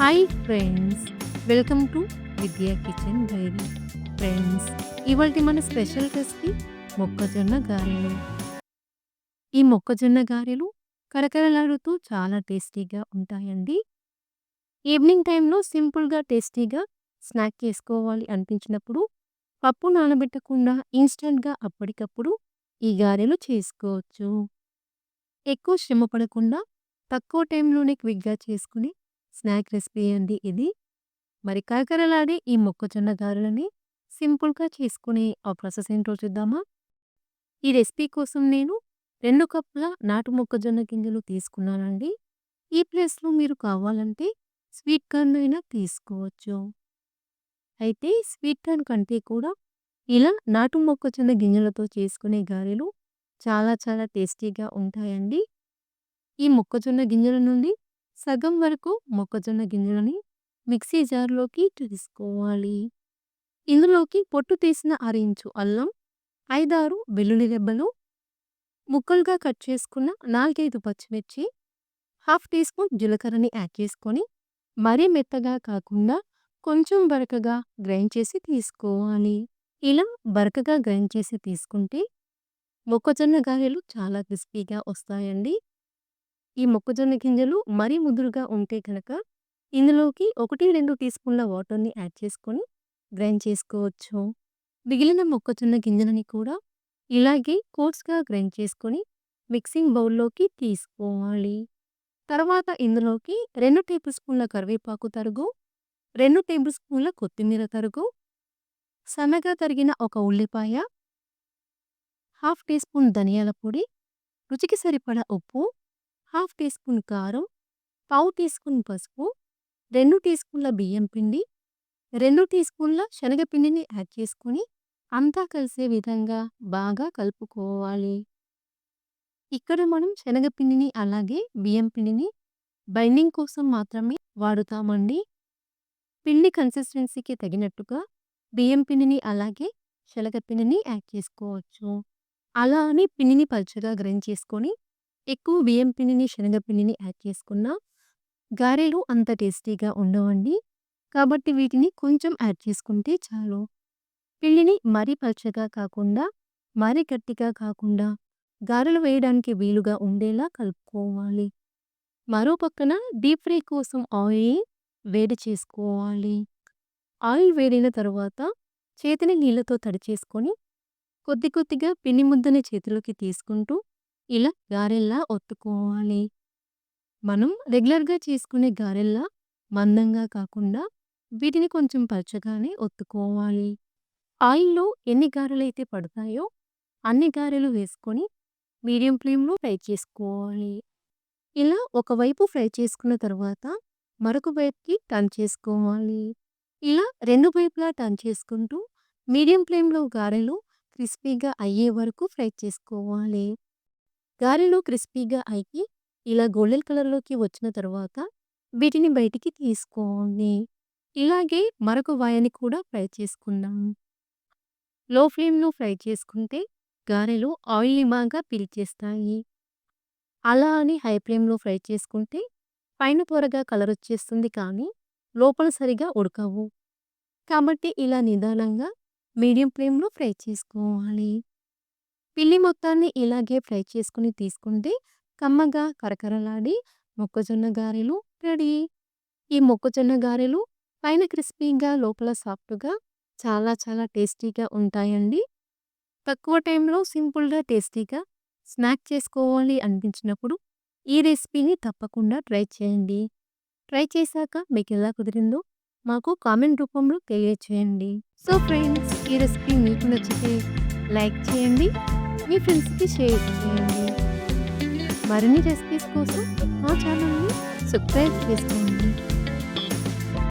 Hi friends welcome to Vidya kitchen diary friends ఇవాళ మన special recipe మొక్కజొన్న గారెలు. ఈ మొక్కజొన్న గారెలు కరకరలాడుతూ చాలా టేస్టీగా ఉంటాయండి. ఈవినింగ్ టైంలో సింపుల్గా టేస్టీగా స్నాక్ చేసుకోవాలి అనిపించినప్పుడు పప్పు నానబెట్టకుండా ఇన్స్టెంట్గా అప్పటికప్పుడు ఈ గారెలు చేసుకోవచ్చు. ఎక్కువ శ్రమ పడకుండా తక్కువ టైంలోనే క్విక్గా చేసుకుని స్నాక్ రెసిపీ అండి ఇది. మరి కరకరలాడే ఈ మొక్కజొన్న గారెలని సింపుల్గా చేసుకునే ఆ ప్రాసెస్ ఏంటో చూద్దామా? ఈ రెసిపీ కోసం నేను రెండు కప్పుల నాటు మొక్కజొన్న గింజలు తీసుకున్నానండి. ఈ ప్లేస్లో మీరు కావాలంటే స్వీట్ కార్న్ అయినా తీసుకోవచ్చు. అయితే స్వీట్ కార్న్ కంటే కూడా ఇలా నాటు మొక్కజొన్న గింజలతో చేసుకునే గారెలు చాలా చాలా టేస్టీగా ఉంటాయండి. ఈ మొక్కజొన్న గింజల నుండి సగం వరకు మొక్కజొన్న గింజలని మిక్సీ జార్లోకి తీసుకోవాలి. ఇందులోకి పొట్టు తీసిన అరించు అల్లం ఐదారు వెల్లుల్లి రెబ్బలు ముక్కలుగా కట్ చేసుకున్న నాలుగైదు పచ్చిమిర్చి హాఫ్ టీ స్పూన్ జీలకర్రని యాడ్ చేసుకొని మరీ మెత్తగా కాకుండా కొంచెం బరకగా గ్రైండ్ చేసి తీసుకోవాలి. ఇలా బరకగా గ్రైండ్ చేసి తీసుకుంటే మొక్కజొన్న గారెలు చాలా క్రిస్పీగా వస్తాయండి. ఈ మొక్కజొన్న గింజలు మరీ ముదురుగా ఉంటే కనుక ఇందులోకి ఒకటి రెండు టీ స్పూన్ల వాటర్ని యాడ్ చేసుకొని గ్రైండ్ చేసుకోవచ్చు. మిగిలిన మొక్కజొన్న గింజలని కూడా ఇలాగే కోట్స్గా గ్రైండ్ చేసుకొని మిక్సింగ్ బౌల్లోకి తీసుకోవాలి. తర్వాత ఇందులోకి రెండు టేబుల్ స్పూన్ల కరివేపాకు తరుగు రెండు టేబుల్ స్పూన్ల కొత్తిమీర తరుగు సన్నగా తరిగిన ఒక ఉల్లిపాయ హాఫ్ టీ స్పూన్ ధనియాల పొడి రుచికి సరిపడా ఉప్పు హాఫ్ టీ స్పూన్ కారం పావు టీ స్పూన్ పసుపు రెండు టీ స్పూన్ల బియ్యం పిండి రెండు టీ స్పూన్ల శనగపిండిని యాడ్ చేసుకొని అంతా కలిసే విధంగా బాగా కలుపుకోవాలి. ఇక్కడ మనం శనగపిండిని అలాగే బియ్యం పిండిని బైండింగ్ కోసం మాత్రమే వాడుతామండి. పిండి కన్సిస్టెన్సీకి తగినట్టుగా బియ్యం పిండిని అలాగే శనగపిండిని యాడ్ చేసుకోవచ్చు. అలా అని పిండిని పలుచగా గ్రైండ్ చేసుకొని ఎక్కువ బియ్యం పిండిని శనగపిండిని యాడ్ చేసుకున్నా గారెలు అంత టేస్టీగా ఉండవండి. కాబట్టి వీటిని కొంచెం యాడ్ చేసుకుంటే చాలు. పిండిని మరీ పల్చగా కాకుండా మరీ గట్టిగా కాకుండా గారెలు వేయడానికి వీలుగా ఉండేలా కలుపుకోవాలి. మరో పక్కన డీప్ ఫ్రై కోసం ఆయిల్ వేడి చేసుకోవాలి. ఆయిల్ వేడిన తర్వాత చేతిని నీళ్ళతో తడి చేసుకొని కొద్ది కొద్దిగా పిండి ముద్దని చేతిలోకి తీసుకుంటూ ఇలా గారెల్లా ఒత్తుకోవాలి. మనం రెగ్యులర్గా చేసుకునే గారెల్లా మందంగా కాకుండా వీటిని కొంచెం పచ్చగానే ఒత్తుకోవాలి. ఆయిల్లో ఎన్ని గారెలు అయితే పడతాయో అన్ని గారెలు వేసుకొని మీడియం ఫ్లేమ్లో ఫ్రై చేసుకోవాలి. ఇలా ఒకవైపు ఫ్రై చేసుకున్న తర్వాత మరొక వైపుకి టర్న్ చేసుకోవాలి. ఇలా రెండు వైపులా టర్న్ చేసుకుంటూ మీడియం ఫ్లేమ్లో గారెలు క్రిస్పీగా అయ్యే వరకు ఫ్రై చేసుకోవాలి. గారెలు క్రిస్పీగా అయ్యి ఇలా గోల్డెన్ కలర్లోకి వచ్చిన తర్వాత వీటిని బయటికి తీసుకోండి. ఇలాగే మరొక వాయని కూడా ఫ్రై చేసుకుందాం. లో ఫ్లేమ్లో ఫ్రై చేసుకుంటే గారెలు ఆయిల్ బాగా పీల్చేస్తాయి అలా అని హై ఫ్లేమ్లో ఫ్రై చేసుకుంటే పైన త్వరగా కలర్ వచ్చేస్తుంది కానీ లోపల సరిగా ఉడకవు. కాబట్టి ఇలా నిదానంగా మీడియం ఫ్లేమ్లో ఫ్రై చేసుకోవాలి. పిల్లి మొత్తాన్ని ఇలాగే ఫ్రై చేసుకుని తీసుకుంటే కమ్మగా కరకరలాడి మొక్కజొన్న గారెలు రెడీ. ఈ మొక్కజొన్న గారెలు పైన క్రిస్పీగా లోపల సాఫ్ట్గా చాలా చాలా టేస్టీగా ఉంటాయండి. తక్కువ టైంలో సింపుల్గా టేస్టీగా స్నాక్ చేసుకోవాలి అనిపించినప్పుడు ఈ రెసిపీని తప్పకుండా ట్రై చేయండి. ట్రై చేశాక మీకు ఎలా కుదిరిందో మాకు కామెంట్ రూపంలో తెలియచేయండి. సో ఫ్రెండ్స్ ఈ రెసిపీ మీకు నచ్చితే లైక్ చేయండి. మీ ఫ్రెండ్స్కి షేర్ చేయండి. మరిన్ని రెసిపీస్ కోసం మా ఛానల్ని సబ్స్క్రైబ్ చేసుకోండి.